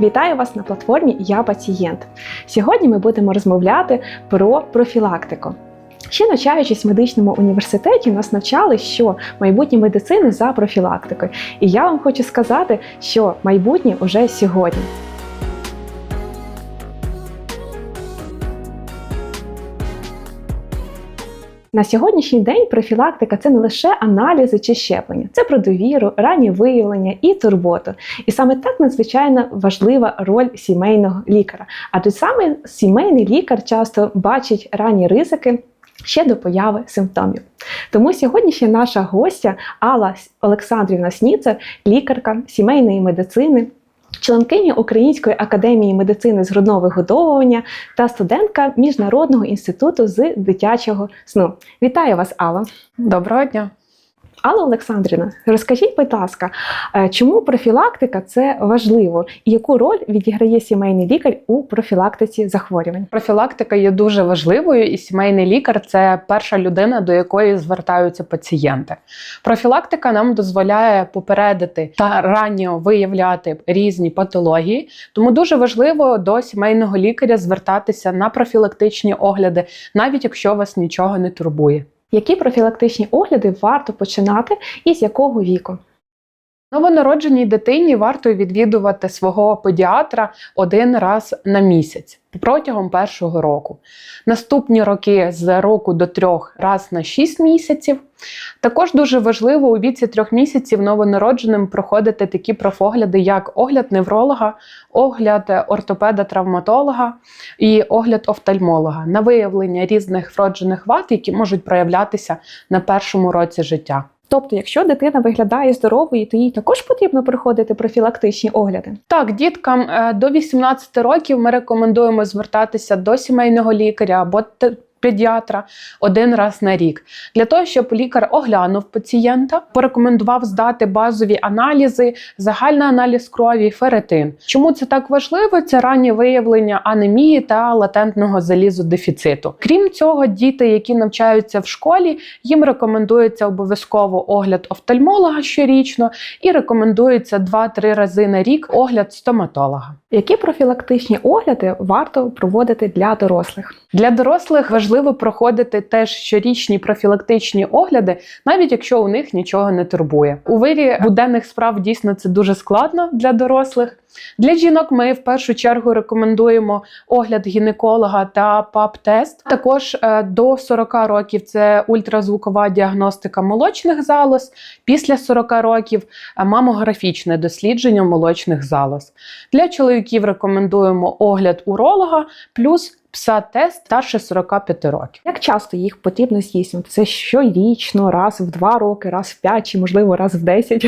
Вітаю вас на платформі Я пацієнт. Сьогодні ми будемо розмовляти про профілактику. Ще навчаючись в медичному університеті, нас навчали, що майбутнє медицини за профілактикою. І я вам хочу сказати, що майбутнє уже сьогодні. На сьогоднішній день профілактика це не лише аналізи чи щеплення, це про довіру, раннє виявлення і турботу. І саме так надзвичайно важлива роль сімейного лікаря. Адже саме сімейний лікар часто бачить ранні ризики. Ще до появи симптомів. Тому сьогоднішня наша гостя Алла Олександрівна Сніцер, лікарка сімейної медицини, членкиня Української академії медицини з грудного вигодовування та студентка Міжнародного інституту з дитячого сну. Вітаю вас, Алла. Доброго дня. Алла Олександрівна, розкажіть, будь ласка, е, чому профілактика це важливо і яку роль відіграє сімейний лікар у профілактиці захворювань? Профілактика є дуже важливою, і сімейний лікар це перша людина, до якої звертаються пацієнти. Профілактика нам дозволяє попередити та ранньо виявляти різні патології, тому дуже важливо до сімейного лікаря звертатися на профілактичні огляди, навіть якщо вас нічого не турбує. Які профілактичні огляди варто починати і з якого віку? Новонародженій дитині варто відвідувати свого педіатра один раз на місяць протягом першого року. Наступні роки з року до трьох раз на 6 місяців. Також дуже важливо у віці трьох місяців новонародженим проходити такі профогляди, як огляд невролога, огляд ортопеда-травматолога і огляд офтальмолога на виявлення різних вроджених вад, які можуть проявлятися на першому році життя. Тобто, якщо дитина виглядає здоровою, то їй також потрібно проходити профілактичні огляди. Так, діткам е, до 18 років ми рекомендуємо звертатися до сімейного лікаря або педіатра один раз на рік для того, щоб лікар оглянув пацієнта, порекомендував здати базові аналізи, загальний аналіз крові, феретин. Чому це так важливо? Це раннє виявлення анемії та латентного залізодефіциту. Крім цього, діти, які навчаються в школі, їм рекомендується обов'язково огляд офтальмолога щорічно і рекомендується 2-3 рази на рік огляд стоматолога. Які профілактичні огляди варто проводити для дорослих? Для дорослих важливо проходити теж щорічні профілактичні огляди, навіть якщо у них нічого не турбує. У вирі буденних справ дійсно це дуже складно для дорослих. Для жінок ми в першу чергу рекомендуємо огляд гінеколога та ПАП-тест. Також е, до 40 років це ультразвукова діагностика молочних залоз. Після 40 років е, мамографічне дослідження молочних залоз. Для чоловіків рекомендуємо огляд уролога плюс ПСА-тест старше 45 років. Як часто їх потрібно з'їсти? Це щорічно, раз в два роки, раз в п'ять чи можливо раз в десять?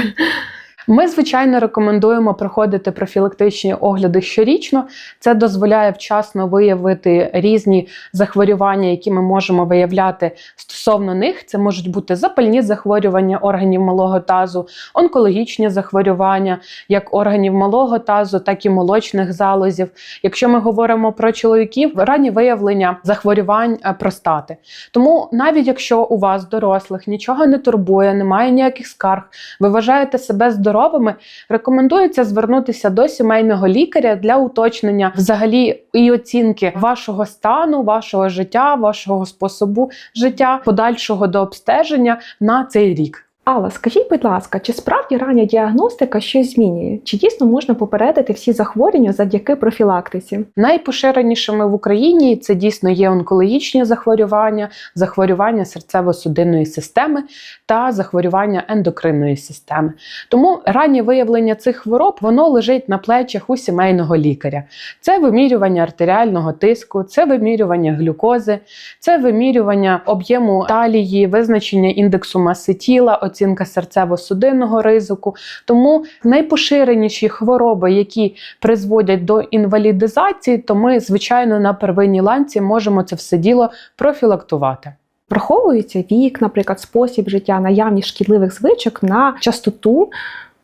Ми, звичайно, рекомендуємо проходити профілактичні огляди щорічно. Це дозволяє вчасно виявити різні захворювання, які ми можемо виявляти стосовно них. Це можуть бути запальні захворювання органів малого тазу, онкологічні захворювання, як органів малого тазу, так і молочних залозів. Якщо ми говоримо про чоловіків, ранні виявлення захворювань е, простати. Тому навіть якщо у вас дорослих нічого не турбує, немає ніяких скарг, ви вважаєте себе здоровими, здоровими, рекомендується звернутися до сімейного лікаря для уточнення взагалі і оцінки вашого стану, вашого життя, вашого способу життя, подальшого до обстеження на цей рік. Алла, скажіть, будь ласка, чи справді рання діагностика щось змінює? Чи дійсно можна попередити всі захворювання завдяки профілактиці? Найпоширенішими в Україні це дійсно є онкологічні захворювання, захворювання серцево-судинної системи та захворювання ендокринної системи. Тому раннє виявлення цих хвороб воно лежить на плечах у сімейного лікаря. Це вимірювання артеріального тиску, це вимірювання глюкози, це вимірювання об'єму талії, визначення індексу маси тіла оцінка серцево-судинного ризику. Тому найпоширеніші хвороби, які призводять до інвалідизації, то ми, звичайно, на первинній ланці можемо це все діло профілактувати. Враховується вік, наприклад, спосіб життя, наявність шкідливих звичок на частоту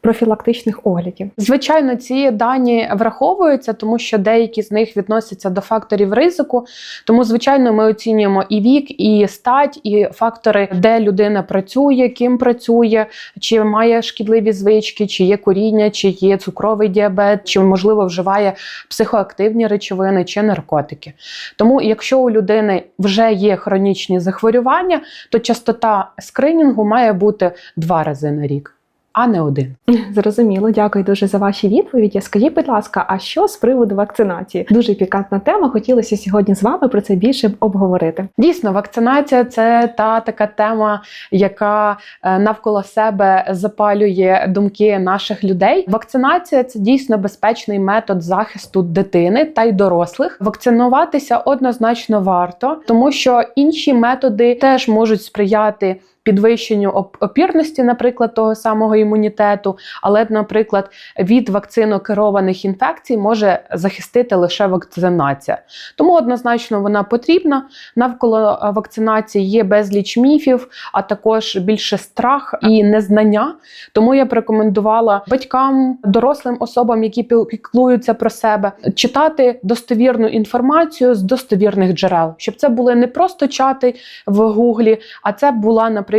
профілактичних оглядів? Звичайно, ці дані враховуються, тому що деякі з них відносяться до факторів ризику. Тому, звичайно, ми оцінюємо і вік, і стать, і фактори, де людина працює, ким працює, чи має шкідливі звички, чи є куріння, чи є цукровий діабет, чи можливо вживає психоактивні речовини чи наркотики. Тому, якщо у людини вже є хронічні захворювання, то частота скринінгу має бути два рази на рік, а не один. Зрозуміло, дякую дуже за ваші відповіді. Скажіть, будь ласка, а що з приводу вакцинації? Дуже пікантна тема. Хотілося сьогодні з вами про це більше обговорити. Дійсно, вакцинація це та така тема, яка е, навколо себе запалює думки наших людей. Вакцинація це дійсно безпечний метод захисту дитини та й дорослих. Вакцинуватися однозначно варто, тому що інші методи теж можуть сприяти. Підвищенню опірності, наприклад, того самого імунітету, але, наприклад, від вакцинокерованих інфекцій може захистити лише вакцинація. Тому однозначно вона потрібна. Навколо е, вакцинації є безліч міфів, а також більше страх і незнання. Тому я б рекомендувала батькам, дорослим особам, які піклуються про себе, читати достовірну інформацію з достовірних джерел, щоб це були не просто чати в Гуглі, а це була, наприклад,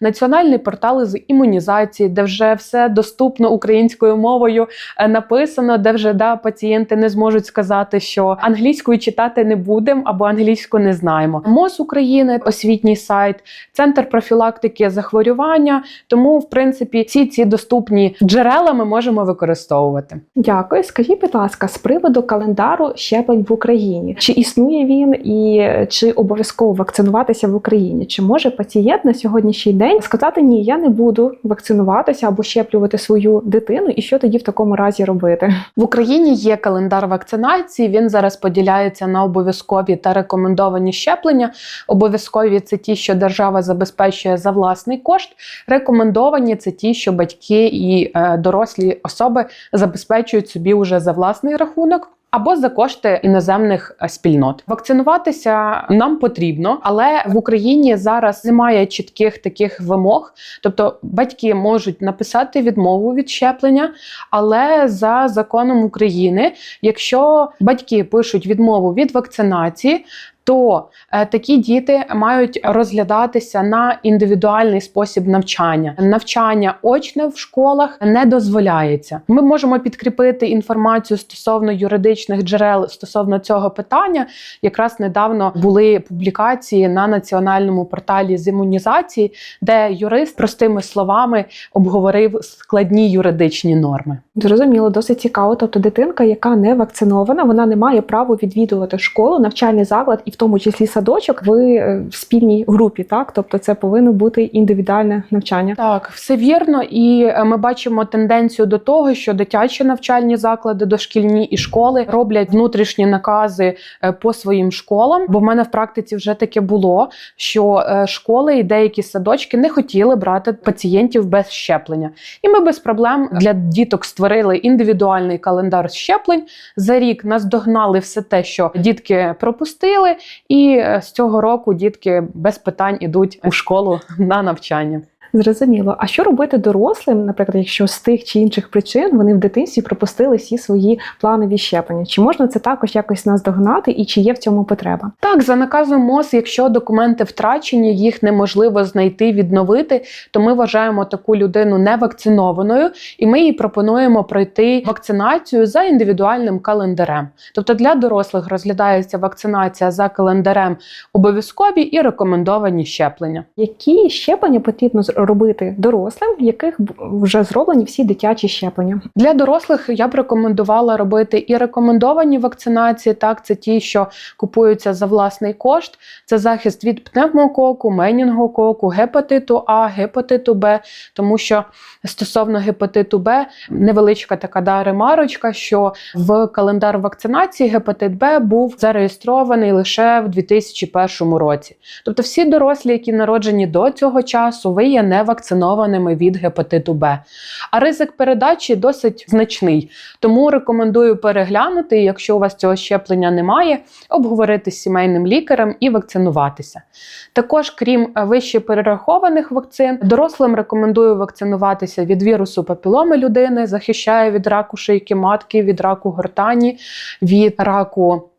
національний портал з імунізації, де вже все доступно українською мовою е, написано, де вже да, пацієнти не зможуть сказати, що англійською читати не будемо або англійську не знаємо. МОЗ України, освітній сайт, центр профілактики захворювання. Тому, в принципі, всі ці доступні джерела ми можемо використовувати. Дякую. Скажіть, будь ласка, з приводу календару щеплень в Україні. Чи існує він і е, чи обов'язково вакцинуватися в Україні? Чи може пацієнт на сьогоднішній день сказати ні, я не буду вакцинуватися або щеплювати свою дитину, і що тоді в такому разі робити? В Україні є календар вакцинації. Він зараз поділяється на обов'язкові та рекомендовані щеплення. Обов'язкові це ті, що держава забезпечує за власний кошт. Рекомендовані це ті, що батьки і е, дорослі особи забезпечують собі уже за власний рахунок. Або за кошти іноземних е, спільнот вакцинуватися нам потрібно, але в Україні зараз немає чітких таких вимог. Тобто батьки можуть написати відмову від щеплення, але за законом України, якщо батьки пишуть відмову від вакцинації, то е, такі діти мають розглядатися на індивідуальний спосіб навчання. Навчання очне в школах не дозволяється. Ми можемо підкріпити інформацію стосовно юридичних джерел стосовно цього питання. Якраз недавно були публікації на національному порталі з імунізації, де юрист простими словами обговорив складні юридичні норми. Зрозуміло, досить цікаво. Тобто дитинка, яка не вакцинована, вона не має права відвідувати школу, навчальний заклад і в тому числі садочок в е, в спільній групі. Так, тобто це повинно бути індивідуальне навчання. Так, все вірно, і е, ми бачимо тенденцію до того, що дитячі навчальні заклади, дошкільні і школи роблять внутрішні накази е, по своїм школам. Бо в мене в практиці вже таке було, що школи і деякі садочки не хотіли брати пацієнтів без щеплення. І ми без проблем для діток створили індивідуальний календар щеплень. За рік наздогнали все те, що дітки пропустили, і е, з цього року дітки без питань ідуть у школу на навчання. Зрозуміло. А що робити дорослим, наприклад, якщо з тих чи інших причин вони в дитинстві пропустили всі свої планові щеплення? Чи можна це також якось наздогнати, і чи є в цьому потреба? Так, за наказом МОЗ, якщо документи втрачені, їх неможливо знайти, відновити, то ми вважаємо таку людину невакцинованою, і ми їй пропонуємо пройти вакцинацію за індивідуальним календарем. Тобто для дорослих розглядається вакцинація за календарем обов'язкові і рекомендовані щеплення. Які щеплення потрібно з- робити дорослим, в яких вже зроблені всі дитячі щеплення? Для дорослих я б рекомендувала робити і рекомендовані вакцинації. Так, це ті, що купуються за власний кошт. Це захист від пневмококу, менінгококу, гепатиту А, гепатиту Б, тому що стосовно гепатиту Б невеличка така да, ремарочка, що в календар вакцинації гепатит Б був зареєстрований лише в 2001 році. Тобто, всі дорослі, які народжені до цього часу, ви є невакцинованими від гепатиту Б. А ризик передачі досить значний. Тому рекомендую переглянути, якщо у вас цього щеплення немає, обговорити з сімейним лікарем і вакцинуватися. Також, крім вище перерахованих вакцин, дорослим рекомендую вакцинуватися від вірусу папіломи людини, захищає від раку шийки матки, від раку гортані, від раку.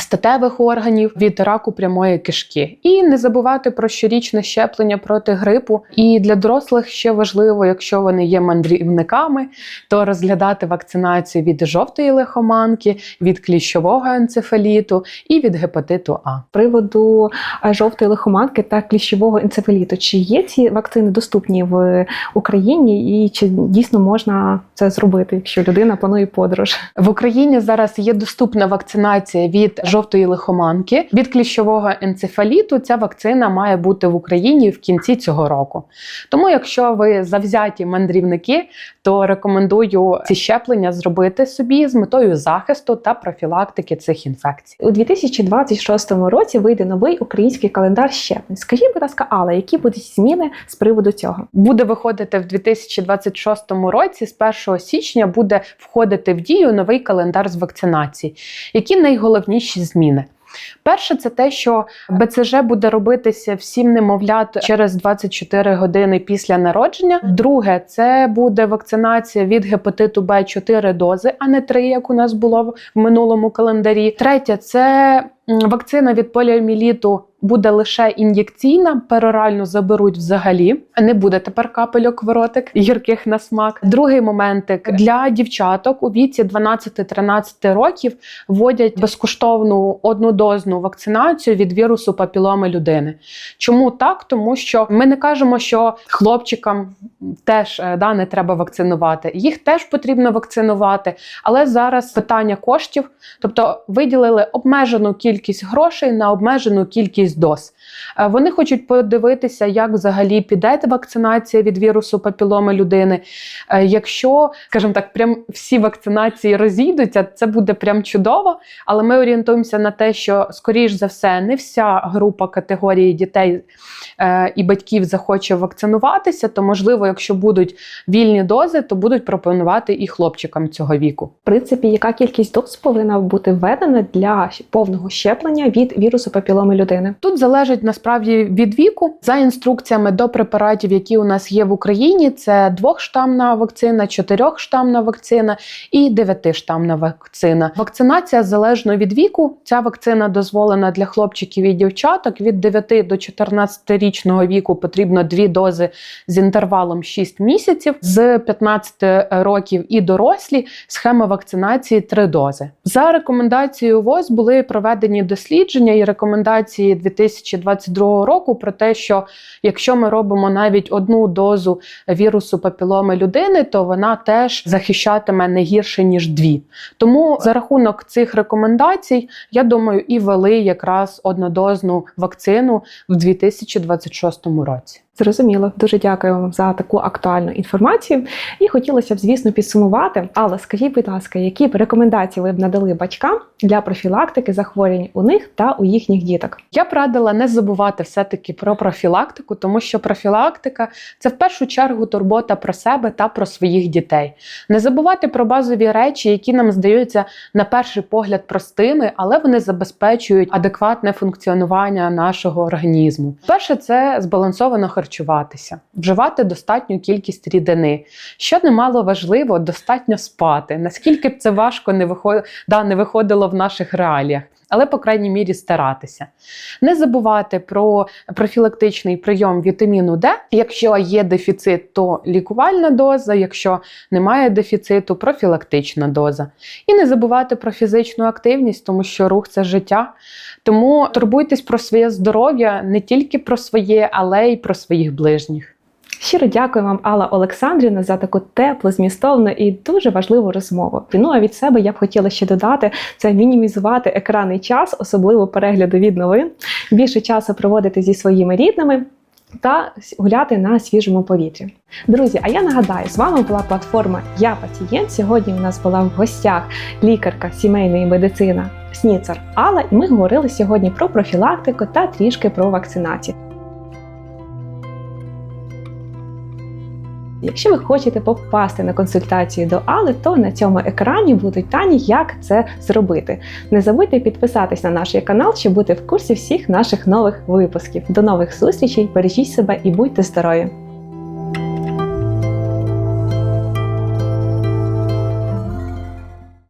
Статевих органів від раку прямої кишки, і не забувати про щорічне щеплення проти грипу. І для дорослих ще важливо, якщо вони є мандрівниками, то розглядати вакцинацію від жовтої лихоманки, від кліщового енцефаліту і від гепатиту А. Приводу жовтої лихоманки та кліщового енцефаліту. Чи є ці вакцини доступні в Україні, і чи дійсно можна це зробити, якщо людина планує подорож? В Україні зараз є доступна вакцинація від жовтої лихоманки, від кліщового енцефаліту. Ця вакцина має бути в Україні в кінці цього року. Тому, якщо ви завзяті мандрівники, то рекомендую ці щеплення зробити собі з метою захисту та профілактики цих інфекцій. У 2026 році вийде новий український календар щеплень. Скажіть, будь ласка, Алла, які будуть зміни з приводу цього? Буде виходити в 2026 році. З 1 січня буде входити в дію новий календар з вакцинації. Які найголовніші зміни? Перше, це те, що БЦЖ буде робитися всім немовлят через 24 години після народження. Друге, це буде вакцинація від гепатиту Б 4 дози, а не 3, як у нас було в минулому календарі. Третє, це вакцина від поліоміліту буде лише ін'єкційна, перорально заберуть взагалі. Не буде тепер капельок в ротик гірких на смак. Другий моментик для дівчаток у віці 12-13 років вводять безкоштовну однодозну вакцинацію від вірусу папіломи людини. Чому так? Тому що ми не кажемо, що хлопчикам теж е, да, не треба вакцинувати. Їх теж потрібно вакцинувати, але зараз питання коштів, тобто виділили обмежену кількість грошей на обмежену кількість доз. Е, Вони хочуть подивитися, як взагалі піде вакцинація від вірусу папіломи людини. Е, Якщо, скажімо так, прям всі вакцинації розійдуться, це буде прям чудово. Але ми орієнтуємося на те, що скоріш за все не вся група категорії дітей е, і батьків захоче вакцинуватися. То можливо, якщо будуть вільні дози, то будуть пропонувати і хлопчикам цього віку. В принципі, яка кількість доз повинна бути введена для повного щеплення від вірусу папіломи людини? Тут залежить насправді від віку. За інструкціями до препаратів, які у нас є в Україні, це двохштамна вакцина, чотирьохштамна вакцина і дев'ятиштамна вакцина. Вакцинація залежно від віку. Ця вакцина дозволена для хлопчиків і дівчаток від 9 до 14-річного віку потрібно дві дози з інтервалом 6 місяців, з 15 років і дорослі схема вакцинації 3 дози. За рекомендацією ВОЗ були проведені дослідження і рекомендації 2022 року про те, що якщо ми робимо навіть одну дозу вірусу папіломи людини, то вона теж захищатиме не гірше ніж дві. Тому за рахунок цих рекомендацій, я думаю, і ввели якраз однодозну вакцину в 2026 році. Зрозуміло, дуже дякую вам за таку актуальну інформацію. І хотілося б, звісно, підсумувати. Але скажіть, будь ласка, які б рекомендації ви б надали батькам для профілактики захворювань у них та у їхніх діток? Я б радила не забувати все-таки про профілактику, тому що профілактика це в першу чергу турбота про себе та про своїх дітей. Не забувати про базові речі, які нам здаються на перший погляд простими, але вони забезпечують адекватне функціонування нашого організму. Перше, це збалансовано харчуватися, вживати достатню кількість рідини. Що немало важливо, достатньо спати. Наскільки б це важко не виходило, да, не виходило в наших реаліях. Але, по крайній мірі, старатися. Не забувати про профілактичний прийом вітаміну Д. Якщо є дефіцит, то лікувальна доза, якщо немає дефіциту, профілактична доза. І не забувати про фізичну активність, тому що рух це життя. Тому турбуйтесь про своє здоров'я не тільки про своє, але й про своїх ближніх. Щиро дякую вам, Алла Олександрівна, за таку теплу, змістовну і дуже важливу розмову. Ну а від себе я б хотіла ще додати це мінімізувати екранний час, особливо перегляду від новин, більше часу проводити зі своїми рідними. Та гуляти на свіжому повітрі. Друзі, а я нагадаю, з вами була платформа Я пацієнт. Сьогодні у нас була в гостях лікарка сімейної медицини Сніцар Алла, і ми говорили сьогодні про профілактику та трішки про вакцинацію. Якщо ви хочете попасти на консультацію до Али, то на цьому екрані будуть дані, як це зробити. Не забудьте підписатись на наш канал, щоб бути в курсі всіх наших нових випусків. До нових зустрічей, бережіть себе і будьте здорові!